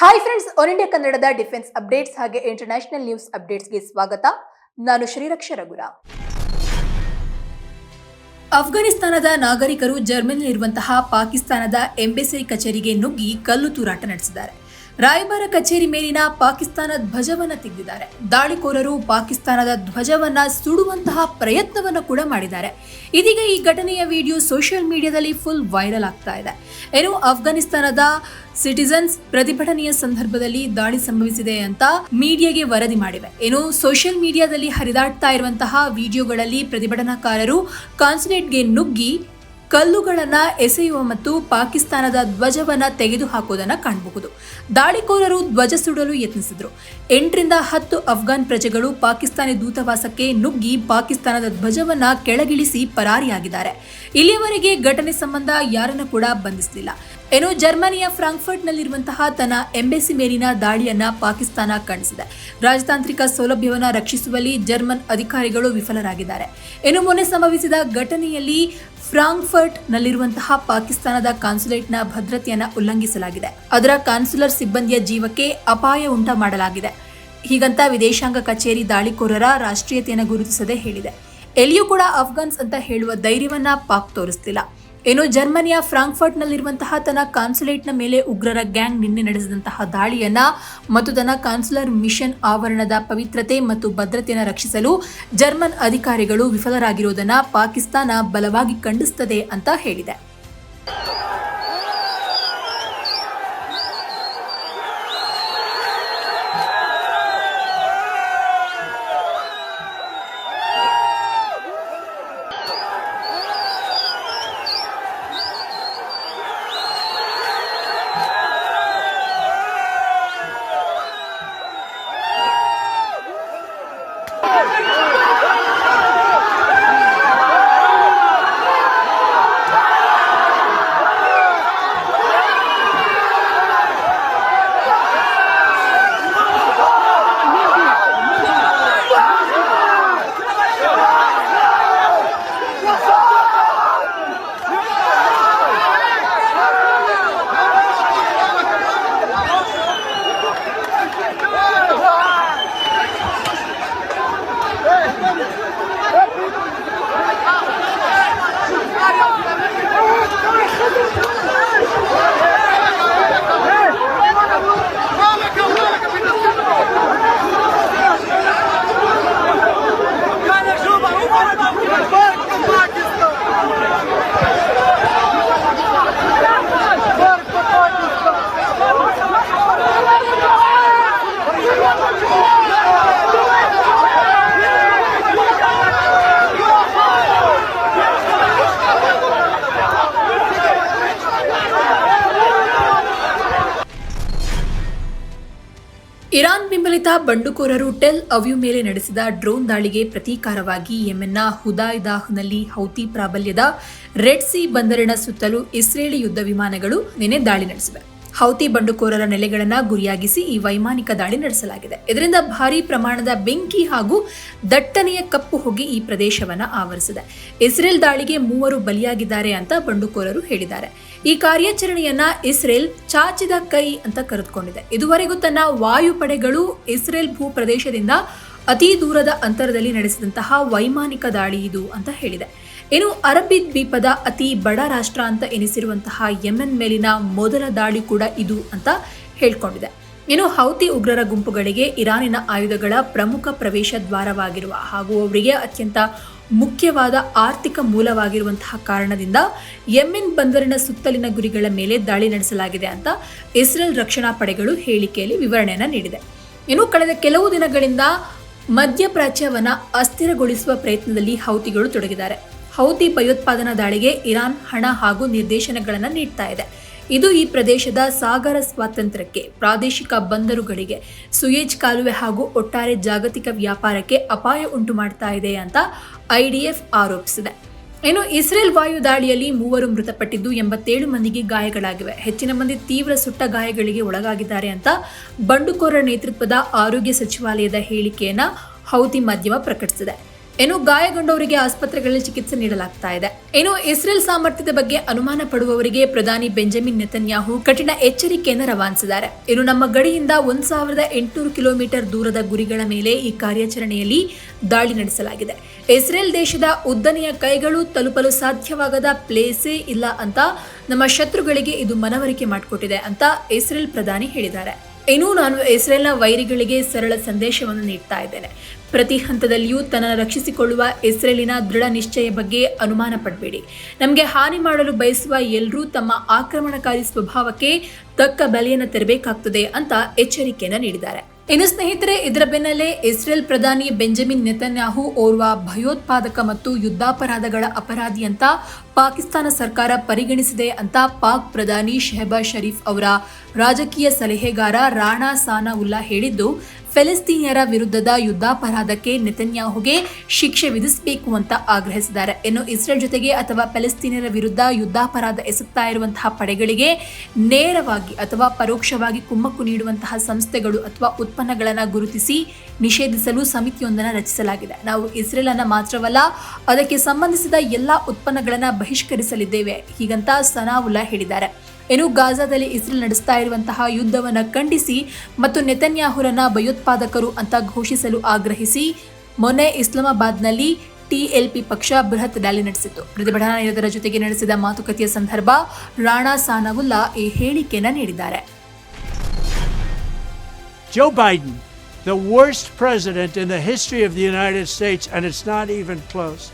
Hi friends all India ಕನ್ನಡದ defence updates ಹಾಗೆ international news ಅಪ್ಡೇಟ್ಸ್ಗೆ ಸ್ವಾಗತ. ನಾನು ಶ್ರೀರಕ್ಷ ರಘುರ. ಅಫ್ಘಾನಿಸ್ತಾನದ ನಾಗರಿಕರು ಜರ್ಮನಿಯಲ್ಲಿರುವಂತಹ ಪಾಕಿಸ್ತಾನದ ಎಂಬೆಸಿ ಕಚೇರಿಗೆ ನುಗ್ಗಿ ಕಲ್ಲು ತೂರಾಟ ನಡೆಸಿದ್ದಾರೆ. ರಾಯಭಾರ ಕಚೇರಿ ಮೇಲಿನ ಪಾಕಿಸ್ತಾನ ಧ್ವಜವನ್ನ ತೆಗೆದಿದ್ದಾರೆ. ದಾಳಿಕೋರರು ಪಾಕಿಸ್ತಾನದ ಧ್ವಜವನ್ನ ಸುಡುವಂತಹ ಪ್ರಯತ್ನವನ್ನು ಕೂಡ ಮಾಡಿದ್ದಾರೆ. ಇದೀಗ ಈ ಘಟನೆಯ ವಿಡಿಯೋ ಸೋಷಿಯಲ್ ಮೀಡಿಯಾದಲ್ಲಿ ಫುಲ್ ವೈರಲ್ ಆಗ್ತಾ ಇದೆ. ಏನು ಅಫ್ಘಾನಿಸ್ತಾನದ ಸಿಟಿಸನ್ಸ್ ಪ್ರತಿಭಟನೆಯ ಸಂದರ್ಭದಲ್ಲಿ ದಾಳಿ ಸಂಭವಿಸಿದೆ ಅಂತ ಮೀಡಿಯಾಗೆ ವರದಿ ಮಾಡಿವೆ. ಏನು ಸೋಷಿಯಲ್ ಮೀಡಿಯಾದಲ್ಲಿ ಹರಿದಾಡ್ತಾ ಇರುವಂತಹ ವಿಡಿಯೋಗಳಲ್ಲಿ ಪ್ರತಿಭಟನಾಕಾರರು ಕಾನ್ಸುಲೇಟ್ಗೆ ನುಗ್ಗಿ ಕಲ್ಲುಗಳನ್ನ ಎಸೆಯುವ ಮತ್ತು ಪಾಕಿಸ್ತಾನದ ಧ್ವಜವನ್ನ ತೆಗೆದುಹಾಕುವುದನ್ನು ಕಾಣಬಹುದು. ದಾಳಿಕೋರರು ಧ್ವಜ ಸುಡಲು ಯತ್ನಿಸಿದರು. ಎಂಟರಿಂದ ಹತ್ತು ಅಫ್ಘಾನ್ ಪ್ರಜೆಗಳು ಪಾಕಿಸ್ತಾನಿ ದೂತಾವಾಸಕ್ಕೆ ನುಗ್ಗಿ ಪಾಕಿಸ್ತಾನದ ಧ್ವಜವನ್ನ ಕೆಳಗಿಳಿಸಿ ಪರಾರಿಯಾಗಿದ್ದಾರೆ. ಇಲ್ಲಿಯವರೆಗೆ ಘಟನೆ ಸಂಬಂಧ ಯಾರನ್ನು ಕೂಡ ಬಂಧಿಸಲಿಲ್ಲ. ಏನು ಜರ್ಮನಿಯ ಫ್ರಾಂಕ್ಫರ್ಟ್ನಲ್ಲಿರುವಂತಹ ತನ್ನ ಎಂಬೆಸಿ ಮೇಲಿನ ದಾಳಿಯನ್ನ ಪಾಕಿಸ್ತಾನ ಖಂಡಿಸಿದೆ. ರಾಜತಾಂತ್ರಿಕ ಸೌಲಭ್ಯವನ್ನು ರಕ್ಷಿಸುವಲ್ಲಿ ಜರ್ಮನ್ ಅಧಿಕಾರಿಗಳು ವಿಫಲರಾಗಿದ್ದಾರೆ. ಏನು ಮೊನ್ನೆ ಸಂಭವಿಸಿದ ಘಟನೆಯಲ್ಲಿ ಫ್ರಾಂಕ್ಫರ್ಟ್ ನಲ್ಲಿರುವಂತಹ ಪಾಕಿಸ್ತಾನದ ಕಾನ್ಸುಲೇಟ್ನ ಭದ್ರತೆಯನ್ನು ಉಲ್ಲಂಘಿಸಲಾಗಿದೆ. ಅದರ ಕಾನ್ಸುಲರ್ ಸಿಬ್ಬಂದಿಯ ಜೀವಕ್ಕೆ ಅಪಾಯ ಉಂಟ ಮಾಡಲಾಗಿದೆ ಹೀಗಂತ ವಿದೇಶಾಂಗ ಕಚೇರಿ ದಾಳಿಕೋರರ ರಾಷ್ಟ್ರೀಯತೆಯನ್ನು ಗುರುತಿಸದೆ ಹೇಳಿದೆ. ಎಲ್ಲಿಯೂ ಕೂಡ ಅಫ್ಘಾನ್ಸ್ ಅಂತ ಹೇಳುವ ಧೈರ್ಯವನ್ನ ಪಾಕ್ ತೋರಿಸ್ತಿಲ್ಲ. ಏನು ಜರ್ಮನಿಯ ಫ್ರಾಂಕ್ಫರ್ಟ್ನಲ್ಲಿರುವಂತಹ ತನ್ನ ಕಾನ್ಸುಲೇಟ್ನ ಮೇಲೆ ಉಗ್ರರ ಗ್ಯಾಂಗ್ ನಿನ್ನೆ ನಡೆಸಿದಂತಹ ದಾಳಿಯನ್ನ ಮತ್ತು ತನ್ನ ಕಾನ್ಸುಲರ್ ಮಿಷನ್ ಆವರಣದ ಪವಿತ್ರತೆ ಮತ್ತು ಭದ್ರತೆಯನ್ನು ರಕ್ಷಿಸಲು ಜರ್ಮನ್ ಅಧಿಕಾರಿಗಳು ವಿಫಲರಾಗಿರುವುದನ್ನು ಪಾಕಿಸ್ತಾನ ಬಲವಾಗಿ ಖಂಡಿಸುತ್ತದೆ ಅಂತ ಹೇಳಿದೆ. ಇರಾನ್ ಬೆಂಬಲಿತ ಬಂಡುಕೋರರು ಟೆಲ್ ಅವ್ಯೂ ಮೇಲೆ ನಡೆಸಿದ ಡ್ರೋನ್ ದಾಳಿಗೆ ಪ್ರತೀಕಾರವಾಗಿ ಯೆಮೆನ್ನ ಹುದಾಯ್ದಾಹ್ನಲ್ಲಿ ಹೌತಿ ಪ್ರಾಬಲ್ಯದ ರೆಡ್ ಸಿ ಬಂದರಿನ ಸುತ್ತಲೂ ಇಸ್ರೇಲಿ ಯುದ್ಧ ವಿಮಾನಗಳು ನಿನ್ನೆ ದಾಳಿ ನಡೆಸಿವೆ. ಹೌತಿ ಬಂಡುಕೋರರ ನೆಲೆಗಳನ್ನು ಗುರಿಯಾಗಿಸಿ ಈ ವೈಮಾನಿಕ ದಾಳಿ ನಡೆಸಲಾಗಿದೆ. ಇದರಿಂದ ಭಾರೀ ಪ್ರಮಾಣದ ಬೆಂಕಿ ಹಾಗೂ ದಟ್ಟನೆಯ ಕಪ್ಪು ಹೊಗೆ ಈ ಪ್ರದೇಶವನ್ನು ಆವರಿಸಿದೆ. ಇಸ್ರೇಲ್ ದಾಳಿಗೆ ಮೂವರು ಬಲಿಯಾಗಿದ್ದಾರೆ ಅಂತ ಬಂಡುಕೋರರು ಹೇಳಿದ್ದಾರೆ. ಈ ಕಾರ್ಯಾಚರಣೆಯನ್ನ ಇಸ್ರೇಲ್ ಚಾಚಿದ ಕೈ ಅಂತ ಕರೆದುಕೊಂಡಿದೆ. ಇದುವರೆಗೂ ತನ್ನ ವಾಯುಪಡೆಗಳು ಇಸ್ರೇಲ್ ಭೂ ಪ್ರದೇಶದಿಂದ ಅತಿ ದೂರದ ಅಂತರದಲ್ಲಿ ನಡೆಸಿದಂತಹ ವೈಮಾನಿಕ ದಾಳಿ ಇದು ಅಂತ ಹೇಳಿದೆ. ಇನ್ನು ಅರಬ್ಬಿ ದ್ವೀಪದ ಅತಿ ಬಡ ರಾಷ್ಟ್ರ ಅಂತ ಎನಿಸಿರುವಂತಹ ಯೆಮೆನ್ ಮೇಲಿನ ಮೊದಲ ದಾಳಿ ಕೂಡ ಇದು ಅಂತ ಹೇಳ್ಕೊಂಡಿದೆ. ಇನ್ನು ಹೌತಿ ಉಗ್ರರ ಗುಂಪುಗಳಿಗೆ ಇರಾನಿನ ಆಯುಧಗಳ ಪ್ರಮುಖ ಪ್ರವೇಶ ದ್ವಾರವಾಗಿರುವ ಹಾಗೂ ಅವರಿಗೆ ಅತ್ಯಂತ ಮುಖ್ಯವಾದ ಆರ್ಥಿಕ ಮೂಲವಾಗಿರುವಂತಹ ಕಾರಣದಿಂದ ಯೆಮೆನ್ ಬಂದರಿನ ಸುತ್ತಲಿನ ಗುರಿಗಳ ಮೇಲೆ ದಾಳಿ ನಡೆಸಲಾಗಿದೆ ಅಂತ ಇಸ್ರೇಲ್ ರಕ್ಷಣಾ ಪಡೆಗಳು ಹೇಳಿಕೆಯಲ್ಲಿ ವಿವರಣೆಯನ್ನು ನೀಡಿದೆ. ಇನ್ನು ಕಳೆದ ಕೆಲವು ದಿನಗಳಿಂದ ಮಧ್ಯಪ್ರಾಚ್ಯವನ್ನ ಅಸ್ಥಿರಗೊಳಿಸುವ ಪ್ರಯತ್ನದಲ್ಲಿ ಹೌತಿಗಳು ತೊಡಗಿದ್ದಾರೆ. ಹೌತಿ ಭಯೋತ್ಪಾದನಾ ದಾಳಿಗೆ ಇರಾನ್ ಹಣ ಹಾಗೂ ನಿರ್ದೇಶನಗಳನ್ನು ನೀಡ್ತಾ ಇದೆ. ಇದು ಈ ಪ್ರದೇಶದ ಸಾಗರ ಸ್ವಾತಂತ್ರ್ಯಕ್ಕೆ, ಪ್ರಾದೇಶಿಕ ಬಂದರುಗಳಿಗೆ, ಸುಯೇಜ್ ಕಾಲುವೆ ಹಾಗೂ ಒಟ್ಟಾರೆ ಜಾಗತಿಕ ವ್ಯಾಪಾರಕ್ಕೆ ಅಪಾಯ ಉಂಟು ಮಾಡ್ತಾ ಇದೆ ಅಂತ ಐಡಿಎಫ್ ಆರೋಪಿಸಿದೆ. ಇನ್ನು ಇಸ್ರೇಲ್ ವಾಯು ದಾಳಿಯಲ್ಲಿ ಮೂವರು ಮೃತಪಟ್ಟಿದ್ದು ಎಂಬತ್ತೇಳು ಮಂದಿಗೆ ಗಾಯಗಳಾಗಿವೆ. ಹೆಚ್ಚಿನ ಮಂದಿ ತೀವ್ರ ಸುಟ್ಟ ಗಾಯಗಳಿಗೆ ಒಳಗಾಗಿದ್ದಾರೆ ಅಂತ ಬಂಡುಕೋರ ನೇತೃತ್ವದ ಆರೋಗ್ಯ ಸಚಿವಾಲಯದ ಹೇಳಿಕೆಯನ್ನ ಹೌತಿ ಮಾಧ್ಯಮ ಪ್ರಕಟಿಸಿದೆ. ಇನ್ನು ಗಾಯಗೊಂಡವರಿಗೆ ಆಸ್ಪತ್ರೆಗಳಲ್ಲಿ ಚಿಕಿತ್ಸೆ ನೀಡಲಾಗ್ತಾ ಇದೆ. ಇನ್ನು ಇಸ್ರೇಲ್ ಸಾಮರ್ಥ್ಯದ ಬಗ್ಗೆ ಅನುಮಾನ ಪಡುವವರಿಗೆ ಪ್ರಧಾನಿ ಬೆಂಜಮಿನ್ ನೆತನ್ಯಾಹು ಕಠಿಣ ಎಚ್ಚರಿಕೆಯನ್ನು ರವಾನಿಸಿದ್ದಾರೆ. ಇನ್ನು ನಮ್ಮ ಗಡಿಯಿಂದ ಒಂದ್ ಸಾವಿರದ ಎಂಟುನೂರು ಕಿಲೋಮೀಟರ್ ದೂರದ ಗುರಿಗಳ ಮೇಲೆ ಈ ಕಾರ್ಯಾಚರಣೆಯಲ್ಲಿ ದಾಳಿ ನಡೆಸಲಾಗಿದೆ. ಇಸ್ರೇಲ್ ದೇಶದ ಉದ್ದನೆಯ ಕೈಗಳು ತಲುಪಲು ಸಾಧ್ಯವಾಗದ ಪ್ಲೇಸೇ ಇಲ್ಲ ಅಂತ ನಮ್ಮ ಶತ್ರುಗಳಿಗೆ ಇದು ಮನವರಿಕೆ ಮಾಡಿಕೊಟ್ಟಿದೆ ಅಂತ ಇಸ್ರೇಲ್ ಪ್ರಧಾನಿ ಹೇಳಿದ್ದಾರೆ. ಇನ್ನು ನಾನು ಇಸ್ರೇಲ್ನ ವೈರಿಗಳಿಗೆ ಸರಳ ಸಂದೇಶವನ್ನು ನೀಡ್ತಾ ಇದ್ದೇನೆ. ಪ್ರತಿ ಹಂತದಲ್ಲಿಯೂ ತನ್ನನ್ನು ರಕ್ಷಿಸಿಕೊಳ್ಳುವ ಇಸ್ರೇಲಿನ ದೃಢ ನಿಶ್ಚಯ ಬಗ್ಗೆ ಅನುಮಾನ ಪಡಬೇಡಿ. ನಮಗೆ ಹಾನಿ ಮಾಡಲು ಬಯಸುವ ಎಲ್ಲರೂ ತಮ್ಮ ಆಕ್ರಮಣಕಾರಿ ಸ್ವಭಾವಕ್ಕೆ ತಕ್ಕ ಬೆಲೆಯನ್ನು ತೆರಬೇಕಾಗ್ತದೆ ಅಂತ ಎಚ್ಚರಿಕೆಯನ್ನು ನೀಡಿದ್ದಾರೆ. ಇನ್ನು ಸ್ನೇಹಿತರೆ, ಇದರ ಬೆನ್ನಲ್ಲೇ ಇಸ್ರೇಲ್ ಪ್ರಧಾನಿ ಬೆಂಜಮಿನ್ ನೆತನ್ಯಾಹು ಓರ್ವ ಭಯೋತ್ಪಾದಕ ಮತ್ತು ಯುದ್ಧಾಪರಾಧಗಳ ಅಪರಾಧಿ ಅಂತ ಪಾಕಿಸ್ತಾನ ಸರ್ಕಾರ ಪರಿಗಣಿಸಿದೆ ಅಂತ ಪಾಕ್ ಪ್ರಧಾನಿ ಶೆಹಬಾಜ್ ಶರೀಫ್ ಅವರ ರಾಜಕೀಯ ಸಲಹೆಗಾರ ರಾಣಾ ಸಾನಾ ಉಲ್ಲಾ ಹೇಳಿದ್ದು ಫೆಲಿಸ್ತೀನಿಯರ ವಿರುದ್ಧದ ಯುದ್ಧಾಪರಾಧಕ್ಕೆ ನೆತನ್ಯಾಹುಗೆ ಶಿಕ್ಷೆ ವಿಧಿಸಬೇಕು ಅಂತ ಆಗ್ರಹಿಸಿದ್ದಾರೆ. ಇನ್ನು ಇಸ್ರೇಲ್ ಜೊತೆಗೆ ಅಥವಾ ಫೆಲಿಸ್ತೀನಿಯರ ವಿರುದ್ಧ ಯುದ್ಧಾಪರಾಧ ಎಸಗ್ತಾ ಇರುವಂತಹ ಪಡೆಗಳಿಗೆ ನೇರವಾಗಿ ಅಥವಾ ಪರೋಕ್ಷವಾಗಿ ಕುಮ್ಮಕ್ಕು ನೀಡುವಂತಹ ಸಂಸ್ಥೆಗಳು ಅಥವಾ ಉತ್ಪನ್ನಗಳನ್ನು ಗುರುತಿಸಿ ನಿಷೇಧಿಸಲು ಸಮಿತಿಯೊಂದನ್ನು ರಚಿಸಲಾಗಿದೆ. ನಾವು ಇಸ್ರೇಲ್ ಅನ್ನ ಮಾತ್ರವಲ್ಲ, ಅದಕ್ಕೆ ಸಂಬಂಧಿಸಿದ ಎಲ್ಲ ಉತ್ಪನ್ನಗಳನ್ನು ಬಹಿಷ್ಕರಿಸಲಿದ್ದೇವೆ, ಹೀಗಂತ ಸನಾವುಲ್ಲಾ ಹೇಳಿದ್ದಾರೆ. ಇನ್ನು ಗಾಜಾದಲ್ಲಿ ಇಸ್ರೇಲ್ ನಡೆಸ್ತಾ ಇರುವಂತಹ ಯುದ್ಧವನ್ನು ಖಂಡಿಸಿ ಮತ್ತು ನೆತನ್ಯಾಹುರನ್ನ ಭಯೋತ್ಪಾದಕರು ಅಂತ ಘೋಷಿಸಲು ಆಗ್ರಹಿಸಿ ಮೊನ್ನೆ ಇಸ್ಲಾಮಾಬಾದ್ನಲ್ಲಿ ಟಿಎಲ್ಪಿ ಪಕ್ಷ ಬೃಹತ್ ರ್ಯಾಲಿ ನಡೆಸಿತು ಪ್ರತಿಭಟನಾ ನಿರತರ ಜೊತೆಗೆ ನಡೆಸಿದ ಮಾತುಕತೆಯ ಸಂದರ್ಭ ರಾಣಾ ಸಾನವುಲ್ಲಾ ಈ ಹೇಳಿಕೆಯನ್ನು ನೀಡಿದ್ದಾರೆ Joe Biden, the worst president in the history of the United States, and it's not even close.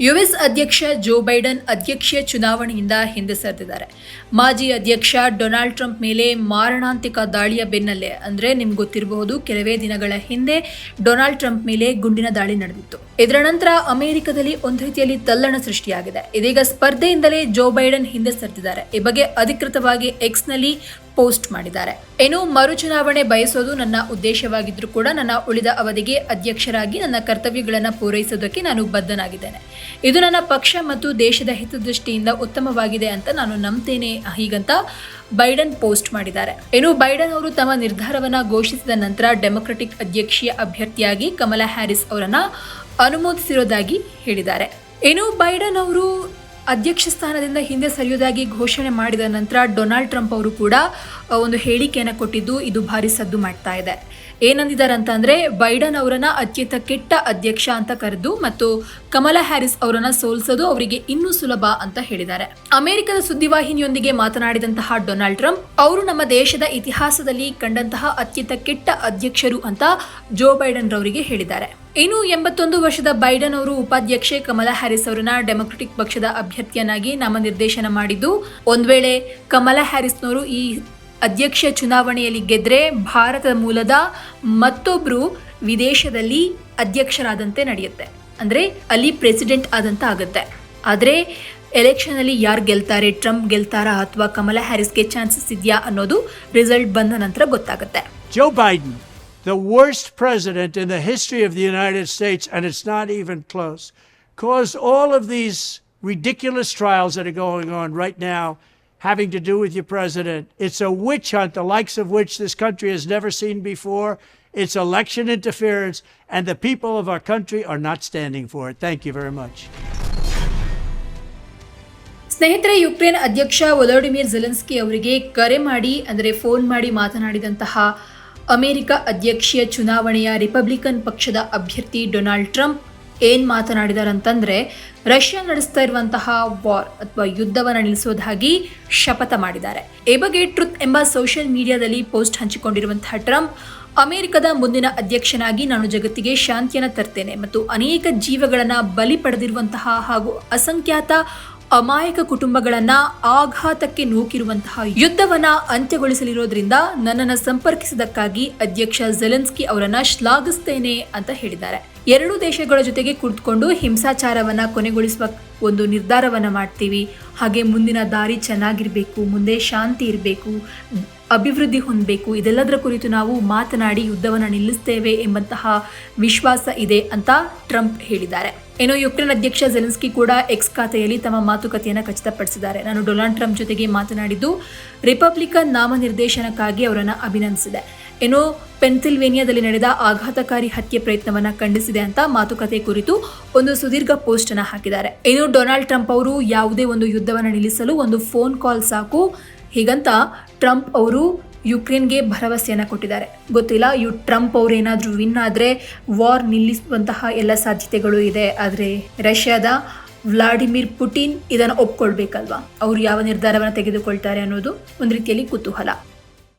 US ಅಧ್ಯಕ್ಷ ಜೋ ಬೈಡನ್ ಅಧ್ಯಕ್ಷೀಯ ಚುನಾವಣೆಯಿಂದ ಹಿಂದೆ ಸರಿದಿದ್ದಾರೆ. ಮಾಜಿ ಅಧ್ಯಕ್ಷ ಡೊನಾಲ್ಡ್ ಟ್ರಂಪ್ ಮೇಲೆ ಮಾರಣಾಂತಿಕ ದಾಳಿಯ ಬೆನ್ನಲ್ಲೇ, ಅಂದ್ರೆ ನಿಮ್ಗೆ ಗೊತ್ತಿರಬಹುದು, ಕೆಲವೇ ದಿನಗಳ ಹಿಂದೆ ಡೊನಾಲ್ಡ್ ಟ್ರಂಪ್ ಮೇಲೆ ಗುಂಡಿನ ದಾಳಿ ನಡೆದಿತ್ತು. ಇದರ ನಂತರ ಅಮೆರಿಕದಲ್ಲಿ ಒಂದು ರೀತಿಯಲ್ಲಿ ತಲ್ಲಣ ಸೃಷ್ಟಿಯಾಗಿದೆ. ಇದೀಗ ಸ್ಪರ್ಧೆಯಿಂದಲೇ ಜೋ ಬೈಡನ್ ಹಿಂದೆ ಸರಿದಿದ್ದಾರೆ. ಈ ಬಗ್ಗೆ ಅಧಿಕೃತವಾಗಿ ಎಕ್ಸ್ನಲ್ಲಿ ಪೋಸ್ಟ್ ಮಾಡಿದ್ದಾರೆ. ಏನು ಮರು ಚುನಾವಣೆ ಬಯಸೋದು ನನ್ನ ಉದ್ದೇಶವಾಗಿದ್ರು ಕೂಡ ನನ್ನ ಉಳಿದ ಅವಧಿಗೆ ಅಧ್ಯಕ್ಷರಾಗಿ ನನ್ನ ಕರ್ತವ್ಯಗಳನ್ನು ಪೂರೈಸೋದಕ್ಕೆ ನಾನು ಬದ್ಧನಾಗಿದ್ದೇನೆ. ಇದು ನನ್ನ ಪಕ್ಷ ಮತ್ತು ದೇಶದ ಹಿತದೃಷ್ಟಿಯಿಂದ ಉತ್ತಮವಾಗಿದೆ ಅಂತ ನಾನು ನಂಬ್ತೇನೆ ಹೀಗಂತ ಬೈಡನ್ ಪೋಸ್ಟ್ ಮಾಡಿದ್ದಾರೆ. ಏನು ಬೈಡನ್ ಅವರು ತಮ್ಮ ನಿರ್ಧಾರವನ್ನು ಘೋಷಿಸಿದ ನಂತರ ಡೆಮೊಕ್ರೆಟಿಕ್ ಅಧ್ಯಕ್ಷೀಯ ಅಭ್ಯರ್ಥಿಯಾಗಿ ಕಮಲಾ ಹ್ಯಾರಿಸ್ ಅವರನ್ನು ಅನುಮೋದಿಸಿರೋದಾಗಿ ಹೇಳಿದ್ದಾರೆ. ಏನು ಬೈಡನ್ ಅವರು ಅಧ್ಯಕ್ಷ ಸ್ಥಾನದಿಂದ ಹಿಂದೆ ಸರಿಯೋದಾಗಿ ಘೋಷಣೆ ಮಾಡಿದ ನಂತರ ಡೊನಾಲ್ಡ್ ಟ್ರಂಪ್ ಅವರು ಕೂಡ ಒಂದು ಹೇಳಿಕೆಯನ್ನು ಕೊಟ್ಟಿದ್ದು ಇದು ಭಾರಿ ಸದ್ದು ಮಾಡ್ತಾ ಇದೆ. ಏನಂದಿದ್ದಾರೆ ಅಂತ ಅಂದ್ರೆ ಬೈಡನ್ ಅವರನ್ನ ಅತ್ಯಂತ ಕೆಟ್ಟ ಅಧ್ಯಕ್ಷ ಅಂತ ಕರೆದು ಮತ್ತು ಕಮಲಾ ಹ್ಯಾರಿಸ್ ಅವರನ್ನ ಸೋಲಿಸೋದು ಅವರಿಗೆ ಇನ್ನೂ ಸುಲಭ ಅಂತ ಹೇಳಿದ್ದಾರೆ. ಅಮೆರಿಕದ ಸುದ್ದಿವಾಹಿನಿಯೊಂದಿಗೆ ಮಾತನಾಡಿದಂತಹ ಡೊನಾಲ್ಡ್ ಟ್ರಂಪ್, ಅವರು ನಮ್ಮ ದೇಶದ ಇತಿಹಾಸದಲ್ಲಿ ಕಂಡಂತಹ ಅತ್ಯಂತ ಕೆಟ್ಟ ಅಧ್ಯಕ್ಷರು ಅಂತ ಜೋ ಬೈಡನ್ ರವರಿಗೆ ಹೇಳಿದ್ದಾರೆ. ಇನ್ನು ಎಂಬತ್ತೊಂದು ವರ್ಷದ ಬೈಡನ್ ಅವರು ಉಪಾಧ್ಯಕ್ಷೆ ಕಮಲಾ ಹ್ಯಾರಿಸ್ ಅವರನ್ನ ಡೆಮೊಕ್ರೆಟಿಕ್ ಪಕ್ಷದ ಅಭ್ಯರ್ಥಿಯನ್ನಾಗಿ ನಾಮನಿರ್ದೇಶನ ಮಾಡಿದ್ದು, ಒಂದ್ ವೇಳೆ ಕಮಲಾ ಹ್ಯಾರಿಸ್ನವರು ಈ ಅಧ್ಯಕ್ಷ ಚುನಾವಣೆಯಲ್ಲಿ ಗೆದ್ದರೆ ಭಾರತದ ಮೂಲದ ಮತ್ತೊಬ್ಬರು ವಿದೇಶದಲ್ಲಿ ಅಧ್ಯಕ್ಷರಾದಂತೆ ನಡೆಯುತ್ತೆ. ಅಂದರೆ ಅಲ್ಲಿ ಪ್ರೆಸಿಡೆಂಟ್ ಆದಂತ ಆಗುತ್ತೆ. ಆದರೆ ಎಲೆಕ್ಷನಲ್ಲಿ ಯಾರು ಗೆಲ್ತಾರೆ, ಟ್ರಂಪ್ ಗೆಲ್ತಾರಾ ಅಥವಾ ಕಮಲಾ ಹ್ಯಾರಿಸ್ಗೆ ಚಾನ್ಸಸ್ ಇದೆಯಾ ಅನ್ನೋದು ರಿಸಲ್ಟ್ ಬಂದ ನಂತರ ಗೊತ್ತಾಗುತ್ತೆ. Joe Biden the worst president in the history of the United States and it's not even close cause all of these ridiculous trials are going on right now having to do with your president. It's a witch hunt, the likes of which this country has never seen before. It's election interference, and the people of our country are not standing for it. Thank you very much. ಸ್ನೇಹಿತರೆ Ukraine ಅಧ್ಯಕ್ಷ Volodymyr Zelensky ಅವರಿಗೆ ಕರೆ ಮಾಡಿ ಅಂದರೆ phone ಮಾಡಿ ಮಾತನಾಡಿದಂತಹ America ಅಧ್ಯಕ್ಷೀಯ ಚುನಾವಣೆಯ Republican ಪಕ್ಷದ ಅಭ್ಯರ್ಥಿ ಡೊನಾಲ್ಡ್ ಟ್ರಂಪ್ ಏನ್ ಮಾತನಾಡಿದಾರೆ ಅಂತಂದ್ರೆ, ರಷ್ಯಾ ನಡೆಸ್ತಾ ಇರುವಂತಹ ವಾರ್ ಅಥವಾ ಯುದ್ಧವನ್ನು ನಿಲ್ಲಿಸೋದಾಗಿ ಶಪಥ ಮಾಡಿದ್ದಾರೆ. ಈ ಬಗ್ಗೆ ಟ್ರುತ್ ಎಂಬ ಸೋಷಿಯಲ್ ಮೀಡಿಯಾದಲ್ಲಿ ಪೋಸ್ಟ್ ಹಂಚಿಕೊಂಡಿರುವಂತಹ ಟ್ರಂಪ್, ಅಮೆರಿಕದ ಮುಂದಿನ ಅಧ್ಯಕ್ಷನಾಗಿ ನಾನು ಜಗತ್ತಿಗೆ ಶಾಂತಿಯನ್ನು ತರ್ತೇನೆ ಮತ್ತು ಅನೇಕ ಜೀವಗಳನ್ನ ಬಲಿ ಪಡೆದಿರುವಂತಹ ಹಾಗೂ ಅಸಂಖ್ಯಾತ ಅಮಾಯಕ ಕುಟುಂಬಗಳನ್ನ ಆಘಾತಕ್ಕೆ ನೂಕಿರುವಂತಹ ಯುದ್ಧವನ್ನ ಅಂತ್ಯಗೊಳಿಸಲಿರೋದ್ರಿಂದ ನನ್ನನ್ನು ಸಂಪರ್ಕಿಸಿದಕ್ಕಾಗಿ ಅಧ್ಯಕ್ಷ ಜೆಲೆನ್ಸ್ಕಿ ಅವರನ್ನ ಶ್ಲಾಘಿಸ್ತೇನೆ ಅಂತ ಹೇಳಿದ್ದಾರೆ. ಎರಡೂ ದೇಶಗಳ ಜೊತೆಗೆ ಕುಳಿತುಕೊಂಡು ಹಿಂಸಾಚಾರವನ್ನು ಕೊನೆಗೊಳಿಸುವ ಒಂದು ನಿರ್ಧಾರವನ್ನು ಮಾಡ್ತೀವಿ. ಹಾಗೆ ಮುಂದಿನ ದಾರಿ ಚೆನ್ನಾಗಿರಬೇಕು, ಮುಂದೆ ಶಾಂತಿ ಇರಬೇಕು, ಅಭಿವೃದ್ಧಿ ಹೊಂದಬೇಕು, ಇದೆಲ್ಲದರ ಕುರಿತು ನಾವು ಮಾತನಾಡಿ ಯುದ್ಧವನ್ನು ನಿಲ್ಲಿಸ್ತೇವೆ ಎಂಬಂತಹ ವಿಶ್ವಾಸ ಇದೆ ಅಂತ ಟ್ರಂಪ್ ಹೇಳಿದ್ದಾರೆ. ಏನೋ ಯುಕ್ರೇನ್ ಅಧ್ಯಕ್ಷ ಜೆಲೆನ್ಸ್ಕಿ ಕೂಡ ಎಕ್ಸ್ ಖಾತೆಯಲ್ಲಿ ತಮ್ಮ ಮಾತುಕತೆಯನ್ನು ಖಚಿತಪಡಿಸಿದ್ದಾರೆ. ನಾನು ಡೊನಾಲ್ಡ್ ಟ್ರಂಪ್ ಜೊತೆಗೆ ಮಾತನಾಡಿದ್ದು, ರಿಪಬ್ಲಿಕನ್ ನಾಮನಿರ್ದೇಶನಕ್ಕಾಗಿ ಅವರನ್ನು ಅಭಿನಂದಿಸಿದೆ. ಏನೋ ಪೆನ್ಸಿಲ್ವೇನಿಯಾದಲ್ಲಿ ನಡೆದ ಆಘಾತಕಾರಿ ಹತ್ಯೆ ಪ್ರಯತ್ನವನ್ನ ಖಂಡಿಸಿದೆ ಅಂತ ಮಾತುಕತೆ ಕುರಿತು ಒಂದು ಸುದೀರ್ಘ ಪೋಸ್ಟ್ ಅನ್ನ ಹಾಕಿದ್ದಾರೆ. ಇನ್ನು ಡೊನಾಲ್ಡ್ ಟ್ರಂಪ್ ಅವರು ಯಾವುದೇ ಒಂದು ಯುದ್ಧವನ್ನು ನಿಲ್ಲಿಸಲು ಒಂದು ಫೋನ್ ಕಾಲ್ ಸಾಕು. ಹೀಗಂತ ಟ್ರಂಪ್ ಅವರು ಯುಕ್ರೇನ್ಗೆ ಭರವಸೆಯನ್ನು ಕೊಟ್ಟಿದ್ದಾರೆ. ಗೊತ್ತಿಲ್ಲ, ಯು ಟ್ರಂಪ್ ಅವರೇನಾದರೂ ವಿನ್ ಆದರೆ ವಾರ್ ನಿಲ್ಲಿಸುವಂತಹ ಎಲ್ಲ ಸಾಧ್ಯತೆಗಳು ಇದೆ. ಆದರೆ ರಷ್ಯಾದ ವ್ಲಾಡಿಮಿರ್ ಪುಟಿನ್ ಇದನ್ನು ಒಪ್ಕೊಳ್ಬೇಕಲ್ವಾ? ಅವರು ಯಾವ ನಿರ್ಧಾರವನ್ನು ತೆಗೆದುಕೊಳ್ತಾರೆ ಅನ್ನೋದು ಒಂದು ರೀತಿಯಲ್ಲಿ ಕುತೂಹಲ.